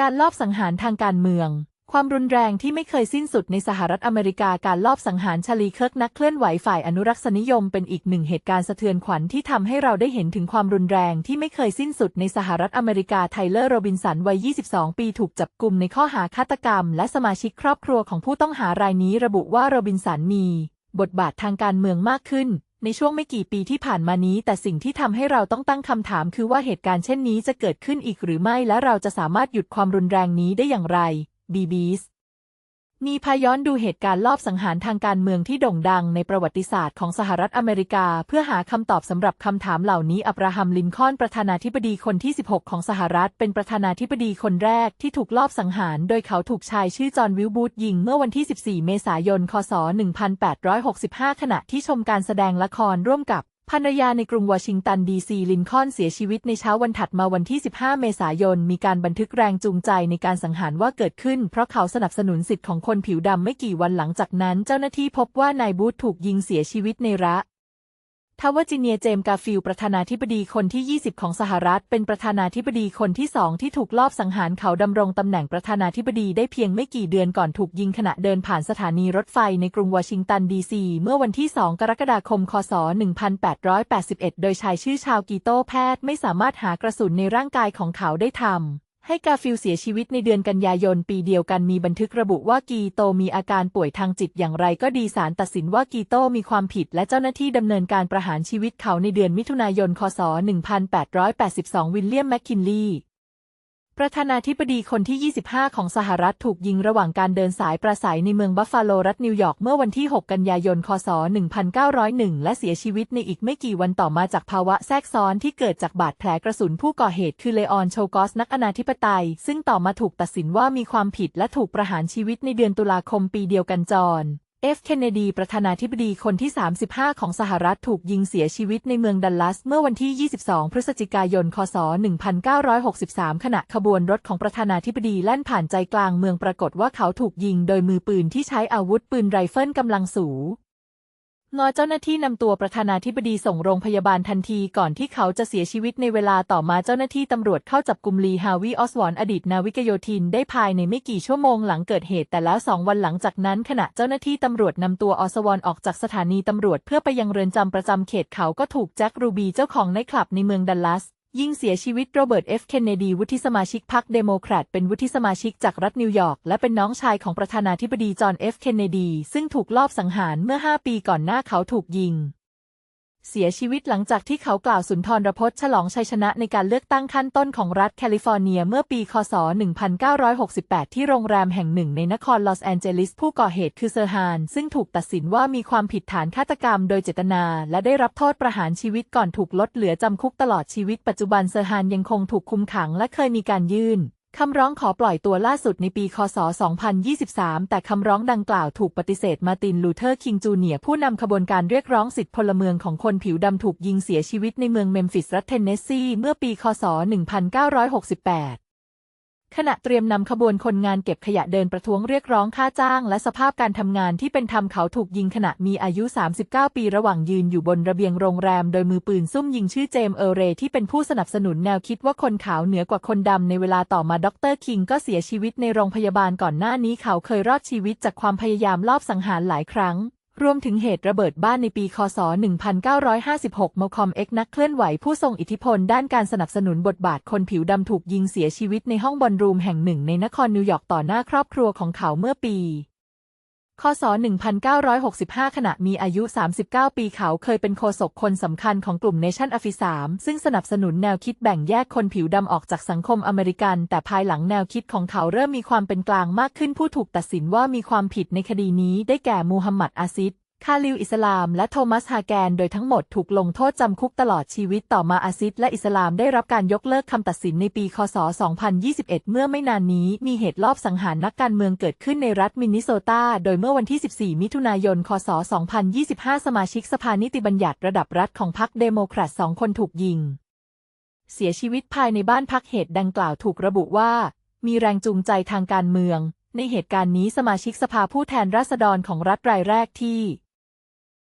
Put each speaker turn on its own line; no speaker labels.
การลอบสังหารทางการเมือง ความรุนแรงที่ไม่เคยสิ้นสุดในสหรัฐอเมริกาการลอบสังหารชาลีเคิร์กนักเคลื่อนไหวฝ่ายอนุรักษนิยมเป็นอีกหนึ่งเหตุการณ์สะเทือนขวัญที่ทำให้เราได้เห็นถึงความรุนแรงที่ไม่เคยสิ้นสุดในสหรัฐอเมริกาไทเลอร์โรบินสันวัย 22 ปีถูกจับกลุ่มในข้อหาฆาตกรรม และสมาชิกครอบครัวของผู้ต้องหารายนี้ระบุว่าโรบินสันมี บทบาททางการเมืองมากขึ้น ในช่วงไม่กี่ปีที่ผ่านมานี้ แต่สิ่งที่ทำให้เราต้องตั้งคำถามคือว่าเหตุการณ์เช่นนี้จะเกิดขึ้นอีกหรือไม่และเราจะสามารถหยุดความรุนแรงนี้ได้อย่างไรบีบีส มีพาย้อนดูเหตุการณ์ลอบสังหารทางการเมืองที่โด่งดังในประวัติศาสตร์ของสหรัฐอเมริกา เพื่อหาคำตอบสำหรับคำถามเหล่านี้อับราฮัมลินคอนประธานาธิบดีคนที่ 16 ของสหรัฐ เป็นประธานาธิบดีคนแรกที่ถูกลอบสังหาร โดยเขาถูกชายชื่อจอห์นวิลบูธยิงเมื่อวันที่ 14 เมษายน คศ 1865 ขณะที่ชมการแสดงละครร่วมกับ ภรรยาในกรุงวอชิงตันดีซีลินคอนเสียชีวิตในเช้าวันถัดมาวันที่ 15 เมษายน มีการบันทึกแรงจูงใจในการสังหารว่าเกิดขึ้น เพราะเขาสนับสนุนสิทธิ์ของคนผิวดำไม่กี่วันหลังจากนั้น เจ้าหน้าที่พบว่านายบูธถูกยิงเสียชีวิตในระ ทวจิเนียเจมกาฟิลประธานาธิบดีคนที่ 20 ของสหรัฐ เป็นประธานาธิบดีคนที่สองที่ถูกลอบสังหารเขาดำรงตำแหน่งประธานาธิบดีได้เพียงไม่กี่เดือนก่อนถูกยิงขณะเดินผ่านสถานีรถไฟในกรุงวอชิงตันดีซี เมื่อวันที่ 2 กรกฎาคม คศ 1881 โดยชายชื่อชาวกีโต้แพทย์ไม่สามารถหากระสุนในร่างกายของเขาได้ทำ ให้กาฟิลเสียชีวิตในเดือนกันยายนปีเดียวกันมีบันทึกระบุว่ากีโตมีอาการป่วยทางจิตอย่างไรก็ดีศาลตัดสินว่ากีโตมีความผิดและเจ้าหน้าที่ดำเนินการประหารชีวิตเขาในเดือนมิถุนายน คศ 1882 วิลเลียมแมคคินลีย์ ประธานาธิบดีคนที่ 25 ของสหรัฐถูกยิงระหว่างการเดินสายประสัยในเมืองบัฟฟาโลรัฐนิวยอร์กเมื่อวันที่ 6 กันยายน คศ 1901 และเสียชีวิตในอีกไม่กี่วันต่อมาจากภาวะแทรกซ้อนที่เกิดจากบาดแผลกระสุนผู้ก่อเหตุคือเลออนโชกอสนักอนาธิปไตย ซึ่งต่อมาถูกตัดสินว่ามีความผิดและถูกประหารชีวิตในเดือนตุลาคมปีเดียวกันจร เอฟ เคนเนดี ประธานาธิบดีคนที่ 35 ของสหรัฐถูกยิงเสียชีวิตในเมืองดัลลัส เมื่อวันที่ 22 พฤศจิกายน คศ 1963 ขณะขบวนรถของประธานาธิบดีแล่นผ่านใจกลางเมืองปรากฏว่าเขาถูกยิงโดยมือปืนที่ใช้อาวุธปืนไรเฟิลกำลังสู งอเจ้าหน้าที่นำตัวประธานาธิบดีส่งโรงพยาบาลทันทีก่อนที่เขาจะเสียชีวิตในเวลาต่อมาเจ้าหน้าที่ตำรวจเข้าจับกุมลีฮาวิออสวอนอดีตนาวิกโยธินได้ภายในไม่กี่ชั่วโมงหลังเกิดเหตุแต่แล้วสองวันหลังจากนั้น ขณะเจ้าหน้าที่ตำรวจนำตัวออสวอนออกจากสถานีตำรวจเพื่อไปยังเรือนจำประจำเขตเขาก็ถูกแจ็ครูบีเจ้าของในคลับในเมืองดัลลัส ยิงเสียชีวิตโรเบิร์ตเอฟเคนเนดีวุฒิสมาชิกพรรคเดโมแครตเป็นวุฒิสมาชิกจากรัฐนิวยอร์กและเป็นน้องชายของประธานาธิบดีจอห์นเอฟเคนเนดีซึ่งถูกลอบสังหารเมื่อ 5 ปีก่อนหน้าเขาถูกยิง เสียชีวิตหลังจากที่เขากล่าวสุนทรพจน์ฉลองชัยชนะในการเลือกตั้งขั้นต้นของรัฐแคลิฟอร์เนียเมื่อปี คศ 1968 ที่โรงแรมแห่งหนึ่งในนครลอสแอนเจลิส ผู้ก่อเหตุคือเซอร์ฮาน ซึ่งถูกตัดสินว่ามีความผิดฐานฆาตกรรมโดยเจตนา และได้รับโทษประหารชีวิตก่อนถูกลดเหลือจำคุกตลอดชีวิตปัจจุบันเซอร์ฮานยังคงถูกคุมขังและเคยมีการยื่น คำร้องขอปล่อยตัวล่าสุดในปี คศ 2023 แต่คำร้องดังกล่าวถูกปฏิเสธมาติน ลูเทอร์ คิง จูเนียผู้นำขบวนการเรียกร้องสิทธิพลเมืองของคนผิวดำถูกยิงเสียชีวิตในเมืองเมมฟิส รัฐเทนเนสซี เมื่อปี คศ 1968 ขณะเตรียมนำขบวนคนงานเก็บขยะเดินประท้วงเรียกร้องค่าจ้างและสภาพการทำงานที่เป็นธรรมเขาถูกยิงขณะมีอายุ 39 ปีระหว่างยืนอยู่บนระเบียงโรงแรมโดยมือปืนซุ่มยิงชื่อเจมเอเรที่เป็นผู้สนับสนุนแนวคิดว่าคนขาวเหนือกว่าคนดำในเวลาต่อมาดรคิงก็เสียชีวิตในโรงพยาบาลก่อนหน้านี้เขาเคยรอดชีวิตจากความพยายามลอบสังหารหลายครั้ง รวมถึงเหตุระเบิดบ้านในปี คศ 1956มคอมเอ็กนักเคลื่อนไหวผู้ทรงอิทธิพลด้านการสนับสนุนบทบาทคนผิวดำถูกยิงเสียชีวิตในห้องบอลรูมแห่งหนึ่งในนครนิวยอร์กต่อหน้าครอบครัวของเขาเมื่อปี คศ 1965 ขณะมีอายุ 39 ปีเขาเคยเป็นโฆษกคนสำคัญของกลุ่มเนชั่นอฟิสามซึ่งสนับสนุนแนวคิดแบ่งแยกคนผิวดำออกจากสังคมอเมริกัน แต่ภายหลังแนวคิดของเขาเริ่มมีความเป็นกลางมากขึ้นผู้ถูกตัดสินว่ามีความผิดในคดีนี้ได้แก่มูฮัมหมัดอาซิด คาลิลอิสลามและโทมัสฮาแกนโดยทั้งหมดถูกลงโทษจำคุกตลอดชีวิตต่อมาอาซิดและอิสลามได้รับการยกเลิกคำตัดสินในปี คศ 2021 เมื่อไม่นานนี้มีเหตุลอบสังหารนักการเมืองเกิดขึ้นในรัฐมินนิโซตา โดยเมื่อวันที่ 14 มิถุนายน คศ 2025 สมาชิกสภานิติบัญญัติระดับรัฐของพรรคเดโมแครตสองคนถูกยิง เสียชีวิตภายในบ้านพักเหตุดังกล่าวถูกระบุว่า มีแรงจูงใจทางการเมือง ในเหตุการณ์นี้สมาชิกสภาผู้แทนราษฎรของรัฐรายแรกที่